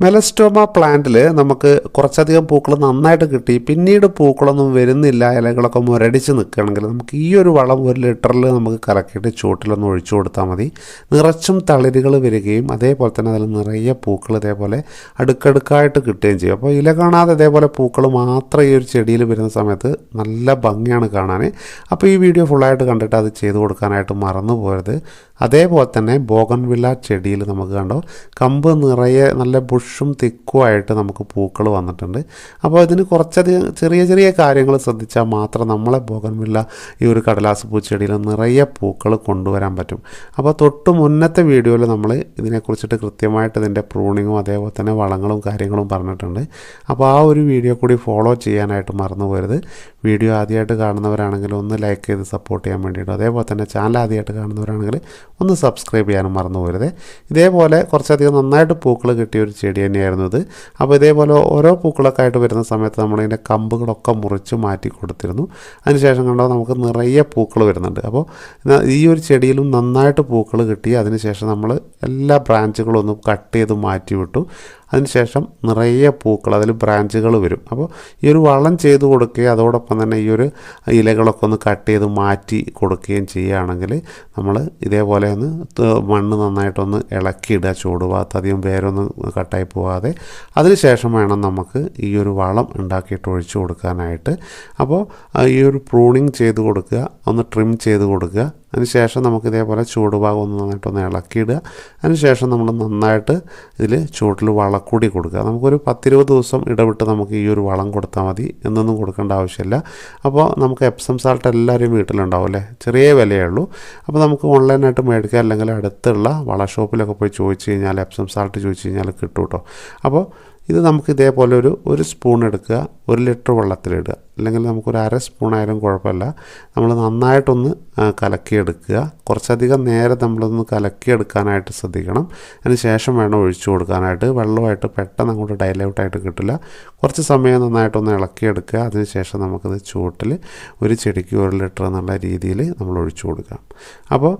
Melastoma പ്ലാന്റിൽ നമുക്ക് കുറച്ചധികം പൂക്കൾ നന്നായിട്ട് കിട്ടി. പിന്നീട് പൂക്കളൊന്നും വരുന്നില്ല ഇലകളൊക്കെ മുരടിച്ച് നിൽക്കുകയാണെങ്കിൽ നമുക്ക് ഈ ഒരു വളം ഒരു ലിറ്ററിൽ നമുക്ക് കലക്കിയിട്ട് ചൂട്ടിലൊന്ന് ഒഴിച്ചു കൊടുത്താൽ മതി. നിറച്ചും തളിരുകൾ വരികയും അതേപോലെ തന്നെ അതിൽ നിറയെ പൂക്കൾ ഇതേപോലെ അടുക്കടുക്കായിട്ട് കിട്ടുകയും ചെയ്യും. അപ്പോൾ ഇല കാണാതെ ഇതേപോലെ പൂക്കൾ മാത്രം ഈ ഒരു ചെടിയിൽ വരുന്ന സമയത്ത് നല്ല ഭംഗിയാണ് കാണാൻ അപ്പോൾ ഈ വീഡിയോ ഫുള്ളായിട്ട് കണ്ടിട്ട് അത് ചെയ്തു കൊടുക്കാനായിട്ട് മറന്നു പോരുത് അതേപോലെ തന്നെ ബോഗൺവില്ല ചെടിയിൽ നമുക്ക് കണ്ടോ കമ്പ് നിറയെ നല്ല ബുഷും തിക്കുമായിട്ട് നമുക്ക് പൂക്കൾ വന്നിട്ടുണ്ട്. അപ്പോൾ ഇതിന് കുറച്ചധികം ചെറിയ ചെറിയ കാര്യങ്ങൾ ശ്രദ്ധിച്ചാൽ മാത്രം നമ്മളെ ബോഗൺവില്ല ഈ ഒരു കടലാസ് പൂച്ചെടിയിൽ നിറയെ പൂക്കൾ കൊണ്ടുവരാൻ പറ്റും. അപ്പോൾ തൊട്ട് മുന്നത്തെ വീഡിയോയിൽ നമ്മൾ ഇതിനെക്കുറിച്ചിട്ട് കൃത്യമായിട്ട് ഇതിന്റെ പ്രൂണിങ്ങും അതേപോലെ തന്നെ വളങ്ങളും കാര്യങ്ങളും പറഞ്ഞിട്ടുണ്ട്. അപ്പോൾ ആ ഒരു വീഡിയോ കൂടി ഫോളോ ചെയ്യാനായിട്ട് മറന്നു പോരുത്. വീഡിയോ ആദ്യമായിട്ട് കാണുന്നവരാണെങ്കിൽ ഒന്ന് ലൈക്ക് ചെയ്ത് സപ്പോർട്ട് ചെയ്യാൻ വേണ്ടിയിട്ട് അതേപോലെ തന്നെ ചാനൽ ആദ്യമായിട്ട് കാണുന്നവരാണെങ്കിൽ ഒന്ന് സബ്സ്ക്രൈബ് ചെയ്യാനും മറന്നു പോരുത് ഇതേപോലെ കുറച്ചധികം നന്നായിട്ട് പൂക്കൾ കിട്ടിയ ഒരു ചെടി തന്നെയായിരുന്നു ഇത്. അപ്പോൾ ഇതേപോലെ ഓരോ പൂക്കളൊക്കെ ആയിട്ട് വരുന്ന സമയത്ത് നമ്മളിതിന്റെ കമ്പുകളൊക്കെ മുറിച്ച് മാറ്റി കൊടുത്തിരുന്നു. അതിനുശേഷം കണ്ടോ നമുക്ക് നിറയെ പൂക്കൾ വരുന്നുണ്ട്. അപ്പോൾ ഈ ഒരു ചെടിയിലും നന്നായിട്ട് പൂക്കൾ കിട്ടി. അതിനുശേഷം നമ്മൾ എല്ലാ ബ്രാഞ്ചുകളും ഒന്ന് കട്ട് ചെയ്ത് മാറ്റി വിട്ടു. അതിനുശേഷം നിറയെ പൂക്കൾ അതിൽ ബ്രാഞ്ചുകൾ വരും. അപ്പോൾ ഈ ഒരു വളം ചെയ്ത് കൊടുക്കുകയും അതോടൊപ്പം തന്നെ ഈ ഒരു ഇലകളൊക്കെ ഒന്ന് കട്ട് ചെയ്ത് മാറ്റി കൊടുക്കുകയും ചെയ്യുകയാണെങ്കിൽ നമ്മൾ ഇതേപോലെ ഒന്ന് മണ്ണ് നന്നായിട്ടൊന്ന് ഇളക്കിയിടുക. ചൂട് ഭാഗത്ത് അധികം വേരൊന്നും കട്ടായി പോകാതെ അതിനുശേഷം വേണം നമുക്ക് ഈ ഒരു വളം ഉണ്ടാക്കിയിട്ട് ഒഴിച്ചു കൊടുക്കാനായിട്ട്. അപ്പോൾ ഈ ഒരു പ്രൂണിങ് ചെയ്ത് കൊടുക്കുക ഒന്ന് ട്രിം ചെയ്ത് കൊടുക്കുക. അതിനുശേഷം നമുക്ക് ഇതേപോലെ ചൂട് ഭാഗം ഒന്ന് നന്നായിട്ടൊന്ന് ഇളക്കിയിടുക. അതിനുശേഷം നമ്മൾ നന്നായിട്ട് ഇതിൽ ചൂട്ടിൽ വളക്കൂടി കൊടുക്കുക. നമുക്കൊരു പത്തിരുപത് ദിവസം ഇടവിട്ട് നമുക്ക് ഈ ഒരു വളം കൊടുത്താൽ മതി. എന്നൊന്നും കൊടുക്കേണ്ട ആവശ്യമില്ല. അപ്പോൾ നമുക്ക് എപ്സം സാൾട്ട് എല്ലാവരും വീട്ടിലുണ്ടാവും അല്ലേ? ചെറിയ വിലയേ ഉള്ളൂ. അപ്പോൾ നമുക്ക് ഓൺലൈനായിട്ട് മേടിക്കുക അല്ലെങ്കിൽ അടുത്തുള്ള വള ഷോപ്പിലൊക്കെ പോയി ചോദിച്ചു കഴിഞ്ഞാൽ എപ്സം സാൾട്ട് ചോദിച്ചു കഴിഞ്ഞാൽ കിട്ടും കേട്ടോ. അപ്പോൾ ഇത് നമുക്ക് ഇതേപോലെ ഒരു ഒരു സ്പൂൺ എടുക്കുക. ഒരു ലിറ്റർ വെള്ളത്തിലിടുക. അല്ലെങ്കിൽ നമുക്കൊരു അര സ്പൂണായാലും കുഴപ്പമില്ല. നമ്മൾ നന്നായിട്ടൊന്ന് കലക്കിയെടുക്കുക. കുറച്ചധികം നേരം നമ്മളൊന്ന് കലക്കിയെടുക്കാനായിട്ട് ശ്രദ്ധിക്കണം. അതിന് ശേഷം വേണം ഒഴിച്ചു കൊടുക്കാനായിട്ട്. വെള്ളമായിട്ട് പെട്ടെന്ന് അങ്ങോട്ട് ഡൈലൗട്ടായിട്ട് കിട്ടില്ല. കുറച്ച് സമയം നന്നായിട്ടൊന്ന് ഇളക്കിയെടുക്കുക. അതിന് ശേഷം നമുക്കത് ചൂട്ടിൽ ഒരു ചെടിക്ക് ഒരു ലിറ്റർ എന്നുള്ള രീതിയിൽ നമ്മൾ ഒഴിച്ചു കൊടുക്കാം അപ്പോൾ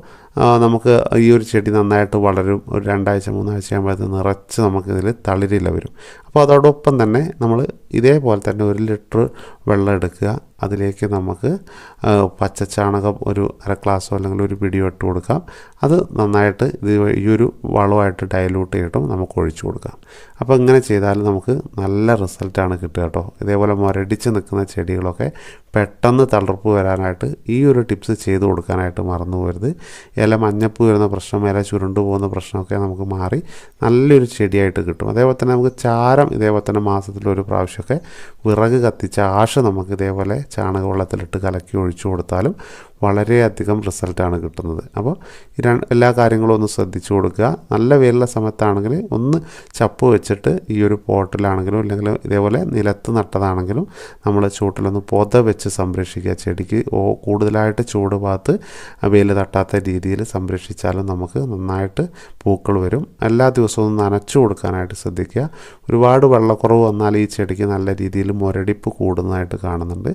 നമുക്ക് ഈ ഒരു ചെടി നന്നായിട്ട് വളരും. ഒരു രണ്ടാഴ്ച മൂന്നാഴ്ച ആകുമ്പോഴത്തേക്ക് നിറച്ച് നമുക്കിതിൽ തളിരില വരും. അപ്പോൾ അതോടൊപ്പം തന്നെ നമ്മൾ ഇതേപോലെ തന്നെ ഒരു ലിറ്റർ വെള്ളം എടുക്കുക അതിലേക്ക് നമുക്ക് പച്ചച്ചാണകം ഒരു അര ഗ്ലാസ്സോ അല്ലെങ്കിൽ ഒരു പിടിയോ ഇട്ട് കൊടുക്കാം. അത് നന്നായിട്ട് ഇത് ഈ ഒരു വളമായിട്ട് ഡയലൂട്ട് ചെയ്തിട്ടും നമുക്ക് ഒഴിച്ചു കൊടുക്കാം. അപ്പോൾ ഇങ്ങനെ ചെയ്താൽ നമുക്ക് നല്ല റിസൾട്ടാണ് കിട്ടുക കേട്ടോ. ഇതേപോലെ മുരടിച്ച് നിൽക്കുന്ന ചെടികളൊക്കെ പെട്ടെന്ന് തളർപ്പ് വരാനായിട്ട് ഈ ഒരു ടിപ്സ് ചെയ്ത് കൊടുക്കാനായിട്ട് മറന്നു പോകരുത്. ഇല മഞ്ഞപ്പ് വരുന്ന പ്രശ്നം ഇല ചുരുണ്ടു പോകുന്ന പ്രശ്നമൊക്കെ നമുക്ക് മാറി നല്ലൊരു ചെടിയായിട്ട് കിട്ടും. അതേപോലെ തന്നെ നമുക്ക് ചാരം ഇതേപോലെ തന്നെ മാസത്തിലൊരു പ്രാവശ്യമൊക്കെ വിറക് കത്തിച്ച ആശ നമുക്ക് ഇതേപോലെ ചാണകവെള്ളത്തിലിട്ട് കലക്കി ഒഴിച്ചു കൊടുത്താലും വളരെയധികം റിസൾട്ടാണ് കിട്ടുന്നത്. അപ്പോൾ ഈ എല്ലാ കാര്യങ്ങളും ഒന്ന് ശ്രദ്ധിച്ചു കൊടുക്കുക. നല്ല വെയിലുള്ള സമയത്താണെങ്കിൽ ഒന്ന് ചപ്പ് വെച്ചിട്ട് ഈ ഒരു പോട്ടിലാണെങ്കിലും അല്ലെങ്കിൽ ഇതേപോലെ നിലത്ത് നട്ടതാണെങ്കിലും നമ്മൾ ചൂട്ടിലൊന്ന് പൊത വെച്ച് സംരക്ഷിക്കുക. ചെടിക്ക് കൂടുതലായിട്ട് ചൂട് ഭാഗത്ത് വെയിൽ തട്ടാത്ത രീതിയിൽ സംരക്ഷിച്ചാലും നമുക്ക് നന്നായിട്ട് പൂക്കൾ വരും. എല്ലാ ദിവസവും നനച്ചു കൊടുക്കാനായിട്ട് ശ്രദ്ധിക്കുക. ഒരുപാട് വെള്ളക്കുറവ് വന്നാൽ ഈ ചെടിക്ക് നല്ല രീതിയിൽ മുരടിപ്പ് കൂടുന്നതായിട്ട് കാണുന്നുണ്ട്.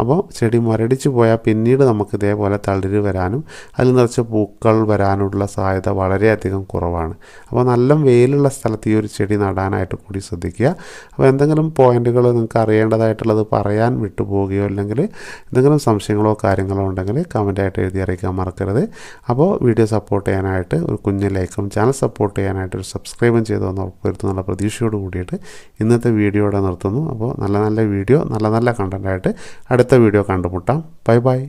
അപ്പോൾ ചെടി മുരടിച്ച് പോയാൽ പിന്നീട് നമുക്ക് ഇതേപോലെ തളിര് വരാനും അതിൽ നിറച്ച് പൂക്കൾ വരാനുള്ള സാധ്യത വളരെയധികം കുറവാണ്. അപ്പോൾ നല്ല വെയിലുള്ള സ്ഥലത്ത് ഈ ഒരു ചെടി നടാനായിട്ട് കൂടി ശ്രദ്ധിക്കുക. അപ്പോൾ എന്തെങ്കിലും പോയിന്റുകൾ നിങ്ങൾക്ക് അറിയേണ്ടതായിട്ടുള്ളത് പറയാൻ വിട്ടുപോവുകയോ അല്ലെങ്കിൽ എന്തെങ്കിലും സംശയങ്ങളോ കാര്യങ്ങളോ ഉണ്ടെങ്കിൽ കമന്റായിട്ട് എഴുതി അറിയിക്കാൻ മറക്കരുത്. അപ്പോൾ വീഡിയോ സപ്പോർട്ട് ചെയ്യാനായിട്ട് ഒരു കുഞ്ഞ് ലൈക്കും ചാനൽ സപ്പോർട്ട് ചെയ്യാനായിട്ട് ഒരു സബ്സ്ക്രൈബും ചെയ്തതെന്ന് ഉറപ്പുവരുത്തുന്നുള്ള പ്രതീക്ഷയോട് കൂടിയിട്ട് ഇന്നത്തെ വീഡിയോയുടെ നിർത്തുന്നു. അപ്പോൾ നല്ല നല്ല വീഡിയോ നല്ല നല്ല കണ്ടന്റായിട്ട് അടുത്ത വീഡിയോ കണ്ടുമുട്ടാം. Bye bye.